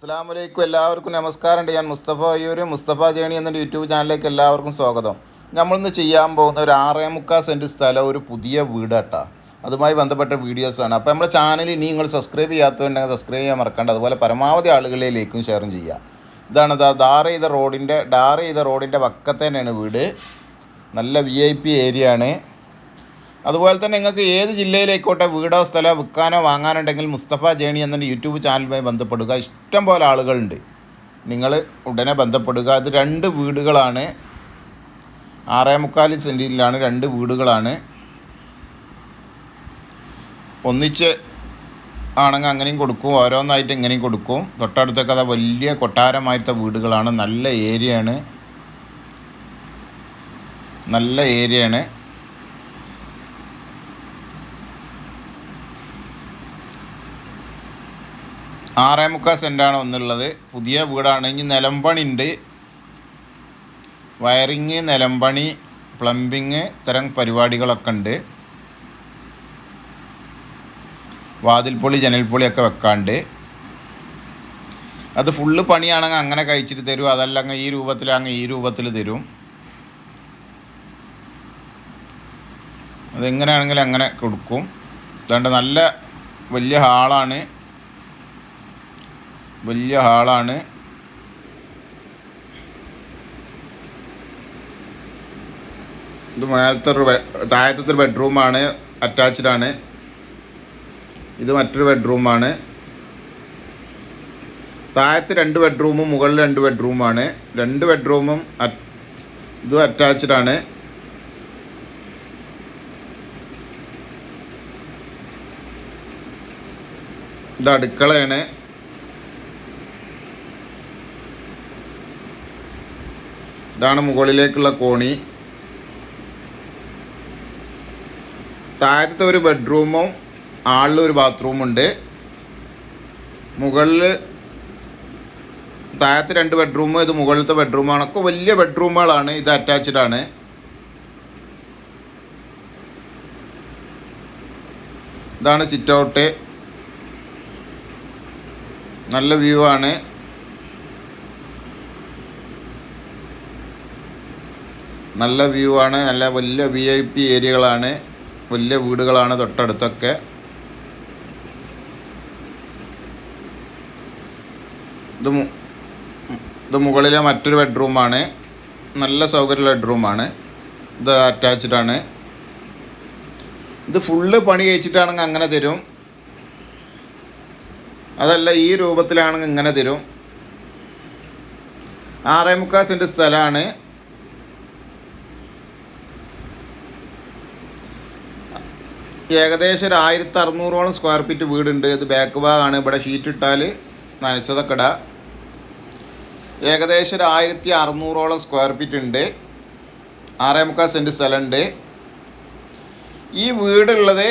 അസ്സാമലൈക്കും എല്ലാവർക്കും നമസ്കാരമുണ്ട്. ഞാൻ മുസ്തഫ അയ്യൂർ മുസ്തഫ ജേണി എന്ന യൂട്യൂബ് ചാനലിലേക്ക് എല്ലാവർക്കും സ്വാഗതം. നമ്മളിന്ന് ചെയ്യാൻ പോകുന്ന ഒരു ആറേ മുക്കാൽ സെന്റ് സ്ഥലം ഒരു പുതിയ വീടാട്ടാ. അതുമായി ബന്ധപ്പെട്ട വീഡിയോസാണ്. അപ്പോൾ നമ്മുടെ ചാനൽ ഇനി നിങ്ങൾ സബ്സ്ക്രൈബ് ചെയ്യാത്തതുണ്ടെങ്കിൽ സബ്സ്ക്രൈബ് ചെയ്യാൻ മറക്കണ്ട. അതുപോലെ പരമാവധി ആളുകളിലേക്കും ഷെയർ ചെയ്യുക ഇതാണ് ധാറ ചെയ്ത റോഡിന്റെ ഡാർ ചെയ്ത റോഡിന്റെ പക്കത്ത് തന്നെയാണ് വീട്. നല്ല വി ഐ പി ഏരിയ ആണ്. അതുപോലെ തന്നെ നിങ്ങൾക്ക് ഏത് ജില്ലയിലേക്കോട്ടെ വീടോ സ്ഥലമോ വിൽക്കാനോ വാങ്ങാനുണ്ടെങ്കിൽ മുസ്തഫ ജേണി എന്ന യൂട്യൂബ് ചാനലുമായി ബന്ധപ്പെടുക. ഇഷ്ടം പോലെ ആളുകളുണ്ട്. നിങ്ങൾ ഉടനെ ബന്ധപ്പെടുക. അത് രണ്ട് വീടുകളാണ്. ആറേ മുക്കാൽ സെന്റിലാണ് രണ്ട് വീടുകളാണ്. ഒന്നിച്ച് ആണെങ്കിൽ അങ്ങനെയും കൊടുക്കും. ഓരോന്നായിട്ട് ഇങ്ങനെയും കൊടുക്കും. തൊട്ടടുത്തൊക്കെ അത് വലിയ കൊട്ടാരമായിട്ട വീടുകളാണ്. നല്ല ഏരിയയാണ്. നല്ല ഏരിയയാണ്. ആറേ മുക്കാൽ സെന്റാണ് ഒന്നുള്ളത്. പുതിയ വീടാണ്. ഇനി നിലമ്പണി ഉണ്ട് വയറിങ് നിലമ്പണി പ്ലംബിങ് ഇത്തരം പരിപാടികളൊക്കെ ഉണ്ട്. വാതിൽപ്പൊളി ജനൽപ്പൊളിയൊക്കെ വെക്കാണ്ട്. അത് ഫുള്ള് പണിയാണെങ്കിൽ അങ്ങനെ കഴിച്ചിട്ട് തരും. അതല്ല അങ്ങ് ഈ രൂപത്തിലാങ്ങ് ഈ രൂപത്തിൽ തരും. അതെങ്ങനെയാണെങ്കിലും അങ്ങനെ കൊടുക്കും. അതുകൊണ്ട് നല്ല വലിയ ഹാളാണ്. വലിയ ഹാളാണ്. ഇത് മേലത്തെ ഒരു ബെ- താഴത്തെ ഒരു ബെഡ്റൂമാണ് അറ്റാച്ച്ഡ് ആണ്. ഇത് മറ്റൊരു ബെഡ്റൂമാണ്. താഴത്ത് രണ്ട് ബെഡ്റൂമും മുകളിൽ രണ്ട് ബെഡ്റൂമാണ് രണ്ട് ബെഡ്റൂമും ഇതും അറ്റാച്ച്ഡ് ആണ്. ഇത് അടുക്കളയാണ്. ഇതാണ് മുകളിലേക്കുള്ള കോണി. താഴത്തെ ഒരു ബെഡ്റൂമും ആളിലൊരു ബാത്റൂമുണ്ട്. മുകളിൽ താഴത്തെ രണ്ട് ബെഡ്റൂമും ഇത് മുകളിലത്തെ ബെഡ്റൂമാണ്. ഒക്കെ വലിയ ബെഡ്റൂമുകളാണ് ഇത് അറ്റാച്ച്ഡ് ആണ്. ഇതാണ് സിറ്റ് ഔട്ട്. നല്ല വ്യൂ ആണ്. നല്ല വ്യൂ ആണ് നല്ല വലിയ വി ഐ പി ഏരിയകളാണ് വലിയ വീടുകളാണ് തൊട്ടടുത്തൊക്കെ. ഇത് ഇത് മുകളിലെ മറ്റൊരു ബെഡ്റൂമാണ്. നല്ല സൗകര്യമുള്ള ബെഡ്റൂമാണ്. ഇത് അറ്റാച്ച്ഡ് ആണ്. ഇത് ഫുള്ള് പണി കഴിച്ചിട്ടാണെങ്കിൽ അങ്ങനെ തരും. അതല്ല ഈ രൂപത്തിലാണെങ്കിൽ ഇങ്ങനെ തരും. ആറേ മുക്കാൽ സെന്റ് സ്ഥലമാണ്. ഏകദേശം ഒരു ആയിരത്തി അറുന്നൂറോളം സ്ക്വയർ ഫീറ്റ് വീടുണ്ട്. ഇത് ബാക്ക് ഭാഗമാണ് ഇവിടെ ഷീറ്റ് ഇട്ടാൽ നനച്ചതൊക്കെ ഇടാം. ഏകദേശം ഒരു ആയിരത്തി അറുന്നൂറോളം സ്ക്വയർ ഫീറ്റ് ഉണ്ട്. ആറേ മുക്കാൽ സെന്റ് സ്ഥലമുണ്ട്. ഈ വീടുള്ളത്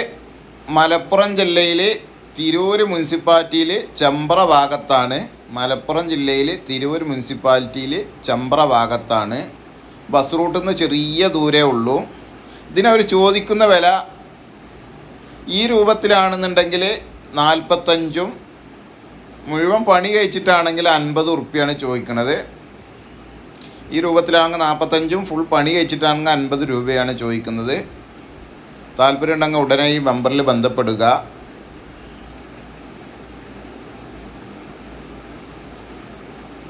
മലപ്പുറം ജില്ലയിൽ തിരൂർ മുനിസിപ്പാലിറ്റിയിൽ ചെമ്പ്ര ഭാഗത്താണ്. മലപ്പുറം ജില്ലയിൽ തിരൂർ മുനിസിപ്പാലിറ്റിയിൽ ചെമ്പ്ര ഭാഗത്താണ്. ബസ് റൂട്ടിൽ നിന്ന് ചെറിയ ദൂരേ ഉള്ളൂ. ഇതിനവർ ചോദിക്കുന്ന വില ഈ രൂപത്തിലാണെന്നുണ്ടെങ്കിൽ നാൽപ്പത്തഞ്ചും മുഴുവൻ പണി കഴിച്ചിട്ടാണെങ്കിൽ അൻപത് ഉറുപ്പ്യാണ് ചോദിക്കുന്നത് ഈ രൂപത്തിലാണെങ്കിൽ നാൽപ്പത്തഞ്ചും ഫുൾ പണി കഴിച്ചിട്ടാണെങ്കിൽ അൻപത് രൂപയാണ് ചോദിക്കുന്നത്. താല്പര്യം ഉണ്ടെങ്കിൽ ഉടനെ ഈ ബമ്പറിൽ ബന്ധപ്പെടുക.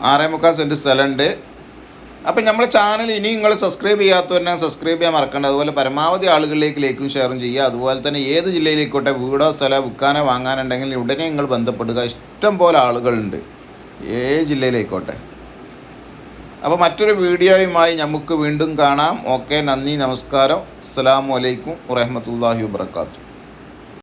ആറേ മുക്കാൽ സെന്റ് സ്ഥലമുണ്ട്. അപ്പം നമ്മുടെ ചാനൽ ഇനി നിങ്ങൾ സബ്സ്ക്രൈബ് ചെയ്യാത്തവരെ സബ്സ്ക്രൈബ് ചെയ്യാൻ മറക്കണ്ട. അതുപോലെ പരമാവധി ആളുകളിലേക്ക് ലൈക്കും ഷെയറും ചെയ്യുക. അതുപോലെ തന്നെ ഏത് ജില്ലയിലേക്കോട്ടെ വീടോ സ്ഥലമോ വിൽക്കാനോ വാങ്ങാനുണ്ടെങ്കിൽ ഉടനെ നിങ്ങൾ ബന്ധപ്പെടുക. ഇഷ്ടം പോലെ ആളുകളുണ്ട്. ഏത് ജില്ലയിലേക്കോട്ടെ. അപ്പോൾ മറ്റൊരു വീഡിയോയുമായി നമുക്ക് വീണ്ടും കാണാം. ഓക്കെ നന്ദി നമസ്കാരം. അസ്സാം വലൈക്കും വറഹമത്തല്ലാഹി വാബർക്കാത്തു